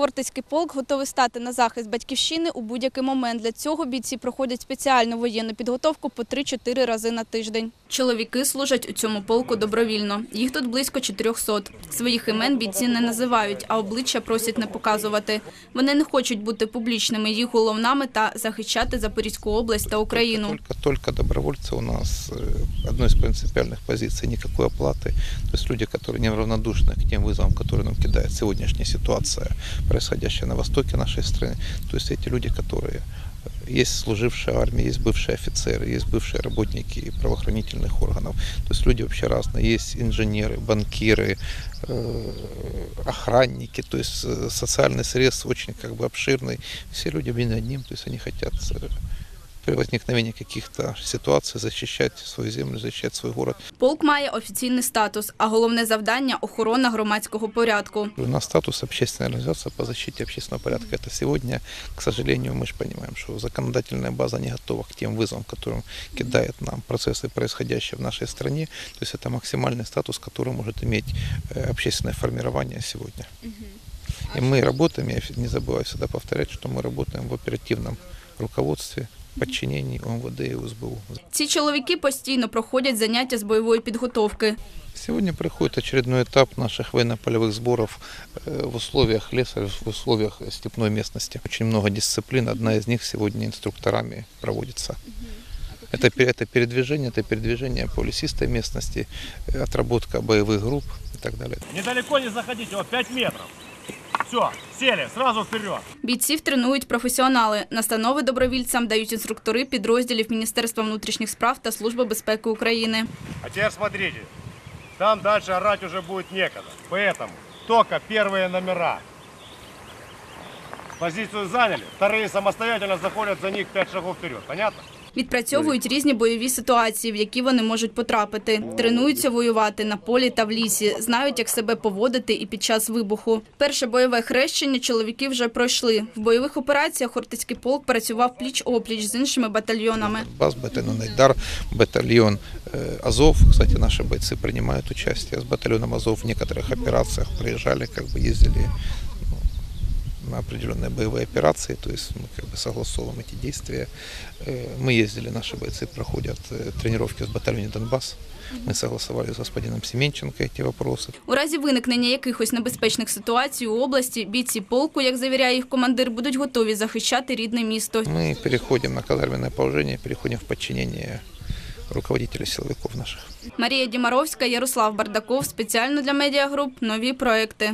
Хортицький полк готовий стати на захист батьківщини у будь-який момент. Для цього бійці проходять спеціальну воєнну підготовку по 3-4 рази на тиждень. Чоловіки служать у цьому полку добровільно. Їх тут близько 400. Своїх імен бійці не називають, а обличчя просять не показувати. Вони не хочуть бути публічними. Їх головна мета – захищати Запорізьку область та Україну. Только, только добровольцы у нас э, одной из принципиальных позиций никакой оплаты. То есть люди, которые неравнодушны к тем вызовам, которые нам кидает сегодняшняя ситуация, происходящая на востоке нашей страны. То есть эти люди, которые э, есть служившие в армии, есть бывшие офицеры, есть бывшие работники правоохранительных органов. То есть люди вообще разные. Есть инженеры, банкиры, э, охранники. То есть э, социальный срез очень как бы обширный. Все люди объединены одним. То есть они хотят э, при возникновении каких-то ситуаций защищать свою землю, защищать свой город. Полк має офіційний статус, а головне завдання – охорона громадського порядку. У нас статус общественной организации по защите общественного порядка. Это сегодня, к сожалению, мы же понимаем, что законодательная база не готова к тем вызовам, которым кидают нам процессы, происходящие в нашей стране. То есть это максимальный статус, который может иметь э, общественное формирование сегодня. И мы работаем, я не забываю всегда повторять, что мы работаем в оперативном руководстве, подчинении ОМВД и УСБУ. Ці чоловіки постійно проходять заняття з бойової підготовки. Сегодня проходит очередной этап наших военно-полевых сборов э, в условиях леса, в условиях степной местности. Очень много дисциплин, одна из них сегодня инструкторами проводится. Это, пе- это передвижение, это передвижение по лесистой местности, э, отработка боевых групп и так далее. Недалеко не заходите, вот 5 метров. Все, сели, сразу вперед. Бійців тренують професіонали. Настанови добровільцям дають інструктори підрозділів Міністерства внутрішніх справ та Служби безпеки України. А теперь смотрите, там дальше орать уже будет некогда. Поэтому только первые номера. Позицию заняли, вторые самостоятельно заходят за них 5 шагов вперед. Понятно? Відпрацьовують різні бойові ситуації, в які вони можуть потрапити. Тренуються воювати на полі та в лісі, знають, як себе поводити і під час вибуху. Перше бойове хрещення чоловіки вже пройшли. В бойових операціях Хортицький полк працював пліч-опліч з іншими батальйонами. Баз, батальон Айдар, батальон э, Азов. Кстати, наши бойцы принимают участие с батальоном Азов в некоторых операциях, приезжали, как бы ездили ну, на определенные боевые операции, то есть мы как бы согласовываем эти действия. Э, Мы ездили, наши бойцы проходят э, тренировки в батальоне Донбасс. Мы согласовали с господином Семенченко эти вопросы. У разі виникнення якихось небезпечних ситуацій у області бійці полку, як завіряє їх командир, будуть готові захищати рідне місто. Мы переходим на казарменное положение, переходим в подчинение руководителей силовиков наших. Марія Дімаровська, Ярослав Бардаков. Спеціально для медіагруп. Нові проекти.